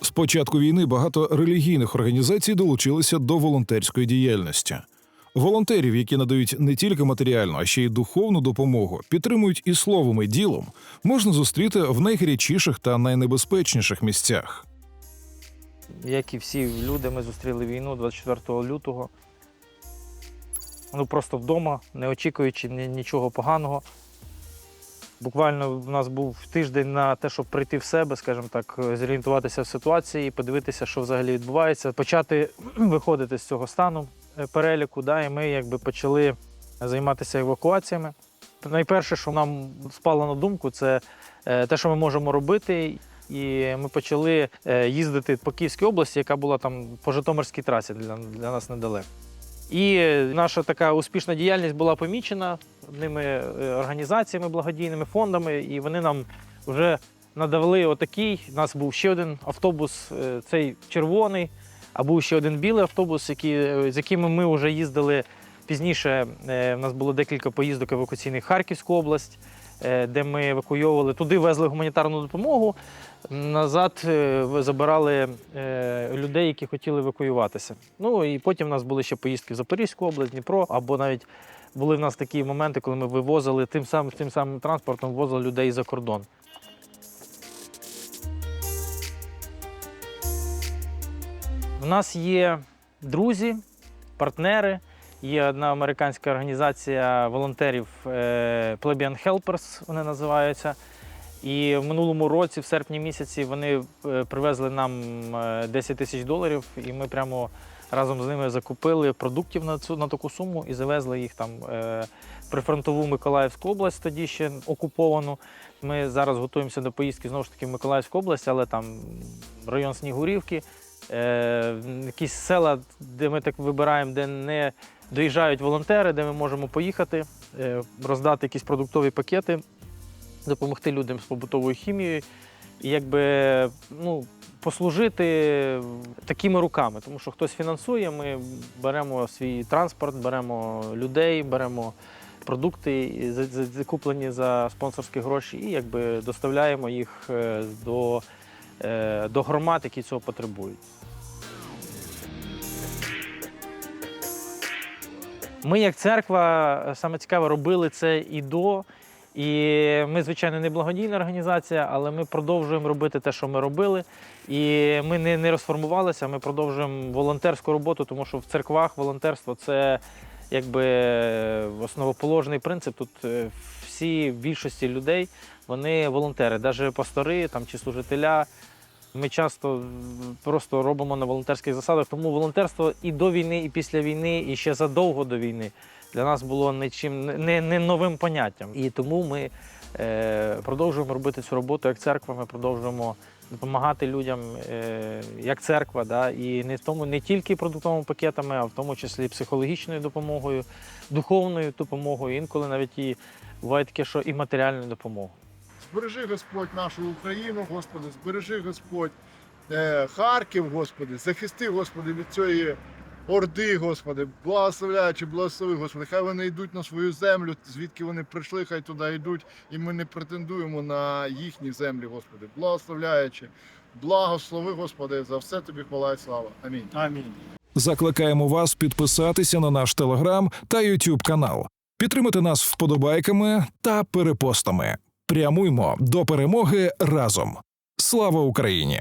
З початку війни багато релігійних організацій долучилися до волонтерської діяльності. Волонтерів, які надають не тільки матеріальну, а ще й духовну допомогу, підтримують і словом, і ділом, можна зустріти в найгарячіших та найнебезпечніших місцях. Як і всі люди, ми зустріли війну 24 лютого. Ну просто вдома, не очікуючи ні- нічого поганого. Буквально в нас був тиждень на те, щоб прийти в себе, скажімо так, зорієнтуватися в ситуації, подивитися, що взагалі відбувається, почати виходити з цього стану е, переліку. Да, і ми якби почали займатися евакуаціями. Найперше, що нам спало на думку, це е, те, що ми можемо робити. І ми почали е, їздити по Київській області, яка була там по Житомирській трасі для, для нас недалеко. І наша така успішна діяльність була помічена одними е, організаціями, благодійними фондами, і вони нам вже надавали отакий. У нас був ще один автобус, е, цей червоний, а був ще один білий автобус, який, е, з якими ми вже їздили пізніше. У нас було декілька поїздок евакуаційних Харківську область, де ми евакуйовували. Туди везли гуманітарну допомогу. Назад е, забирали е, людей, які хотіли евакуюватися. Ну і потім у нас були ще поїздки в Запорізьку область, Дніпро, або навіть були в нас такі моменти, коли ми вивозили тим самим, тим самим транспортом, вивозили людей за кордон. У нас є друзі, партнери. Є одна американська організація волонтерів е, Plebeian Helpers, вони називаються. І в минулому році, в серпні місяці, вони е, привезли нам е, 10 тисяч доларів, і ми прямо разом з ними закупили продуктів на цю на таку суму і завезли їх там е, прифронтову Миколаївську область, тоді ще окуповану. Ми зараз готуємося до поїздки знову ж таки в Миколаївську область, але там район Снігурівки, е, якісь села, де ми так вибираємо, де не доїжджають волонтери, де ми можемо поїхати, е, роздати якісь продуктові пакети допомогти людям з побутовою хімією і якби ну, послужити такими руками, тому що хтось фінансує, ми беремо свій транспорт, беремо людей, беремо продукти, закуплені за спонсорські гроші, і якби доставляємо їх е, до, до громад, які цього потребують. Ми, як церква, саме цікаве, робили це і до. І ми, звичайно, не благодійна організація, але ми продовжуємо робити те, що ми робили. І ми не, не розформувалися, ми продовжуємо волонтерську роботу, тому що в церквах волонтерство це якби основоположний принцип. Тут е, всі більшості людей вони волонтери, навіть пастори там, чи служителя. Ми часто просто робимо на волонтерських засадах, тому волонтерство і до війни, і після війни, і ще задовго до війни для нас було нічим не, не новим поняттям. І тому ми е, продовжуємо робити цю роботу як церква. Ми продовжуємо допомагати людям е, як церква, да, і не в тому не тільки продуктовими пакетами, а в тому числі психологічною допомогою, духовною допомогою, інколи навіть і буває таке, що і матеріальною допомогою. Збережи Господь нашу Україну, Господи, збережи Господь е, Харків, Господи, захисти, Господи, від цієї орди, Господи, благословляючи, благослови, Господи, хай вони йдуть на свою землю, звідки вони прийшли, хай туди йдуть, і ми не претендуємо на їхні землі, Господи, благословляючи, благослови, Господи, за все тобі хвала і слава. Амінь. Амінь. Закликаємо вас підписатися на наш телеграм та Ютуб канал, підтримати нас вподобайками та перепостами. Прямуймо до перемоги разом. Слава Україні!